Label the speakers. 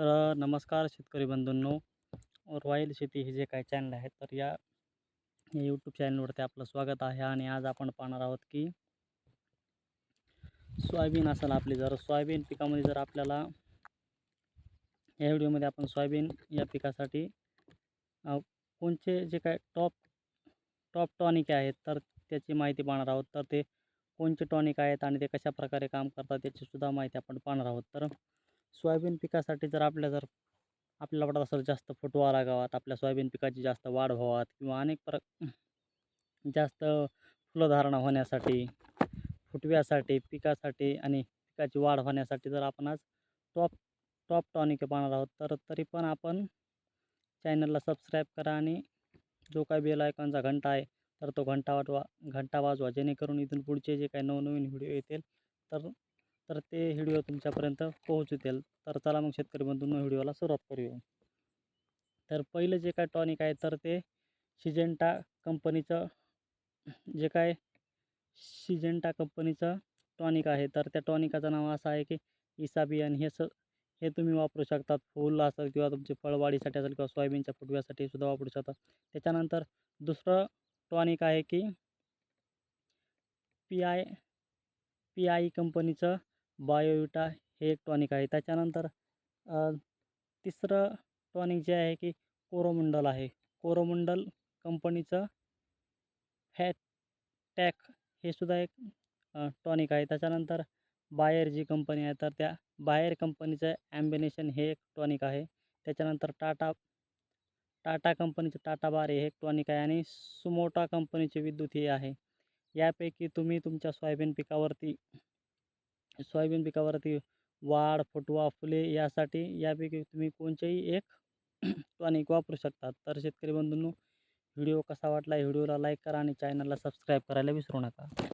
Speaker 1: तर नमस्कार शेतकरी बंधूंनो. रॉयल शेती हे जे काही चॅनल आहेत तर या यूट्यूब चॅनलवरती आपलं स्वागत आहे आणि आज आपण पाहणार आहोत की सोयाबीन असेल आपली. जर सोयाबीन पिकामध्ये जर आपल्याला या व्हिडिओमध्ये आपण सोयाबीन या पिकासाठी कोणचे जे काय टॉप टॉप टॉनिक आहेत तर त्याची माहिती पाहणार आहोत. तर ते कोणचे टॉनिक आहेत आणि ते कशा प्रकारे काम करतात त्याची सुद्धा माहिती आपण पाहणार आहोत. तर सोयाबीन पिकासाठी जर आपल्या जर आपल्याला वाटत असेल जास्त फुटवा लागावात आपल्या सोयाबीन पिकाची जास्त वाढ व्हावात किंवा अनेक प्र जास्त फुलधारणा होण्यासाठी फुटव्यासाठी पिकासाठी आणि पिकाची वाढ होण्यासाठी जर आपण आज टॉप टॉप टॉनिक पाहणार आहोत तर तरी पण आपण चॅनलला सबस्क्राईब करा आणि जो काय बेल आयकॉनचा घंटा आहे तर तो घंटा वाटवा घंटा वाजवा जेणेकरून इथून पुढचे जे काही नवनवीन व्हिडिओ येतील तर तर ते व्हिडिओ तुमच्यापर्यंत पोहोचतील. तर चला मग शेतकरी बंधूंनो व्हिडिओला सुरुवात करूया. तर पहिलं जे काय टॉनिक आहे तर ते सिजेंटा कंपनीचं जे काय सिजेंटा कंपनीचं टॉनिक आहे तर त्या टॉनिकाचं नाव असं आहे की इसाबियन हे स हे तुम्ही वापरू शकतात. फूल असेल किंवा तुमची फळवाढीसाठी असेल किंवा सोयाबीनच्या फुटव्यासाठी सुद्धा वापरू शकतात. त्याच्यानंतर दुसरं टॉनिक आहे की पी आय पी आय कंपनीचं बायोविटा हे एक टॉनिक आहे. त्याच्यानंतर तिसरं टॉनिक जे आहे की कोरोमंडल आहे. कोरोमंडल कंपनीचं फॅट टॅक हे सुद्धा एक टॉनिक आहे. त्याच्यानंतर बायर जी कंपनी आहे तर त्या बायर कंपनीचं ॲम्बिनेशन हे एक टॉनिक आहे. त्याच्यानंतर टाटा टाटा कंपनीचं टाटा बार हे एक टॉनिक आहे आणि सुमोटा कंपनीचे विद्युत हे आहे. यापैकी तुम्ही तुमच्या सोयाबीन पिकावरती सोयाबीन पिकावरती वाढ फुटवा फुले यासाठी यापैकी तुम्ही कोणतेही एक टॉनिक वापरू शकता तर शेतकरी बंधूंनो व्हिडिओ कसा वाटला व्हिडिओला लाईक करा आणि चॅनलला सबस्क्राईब करायला विसरू नका.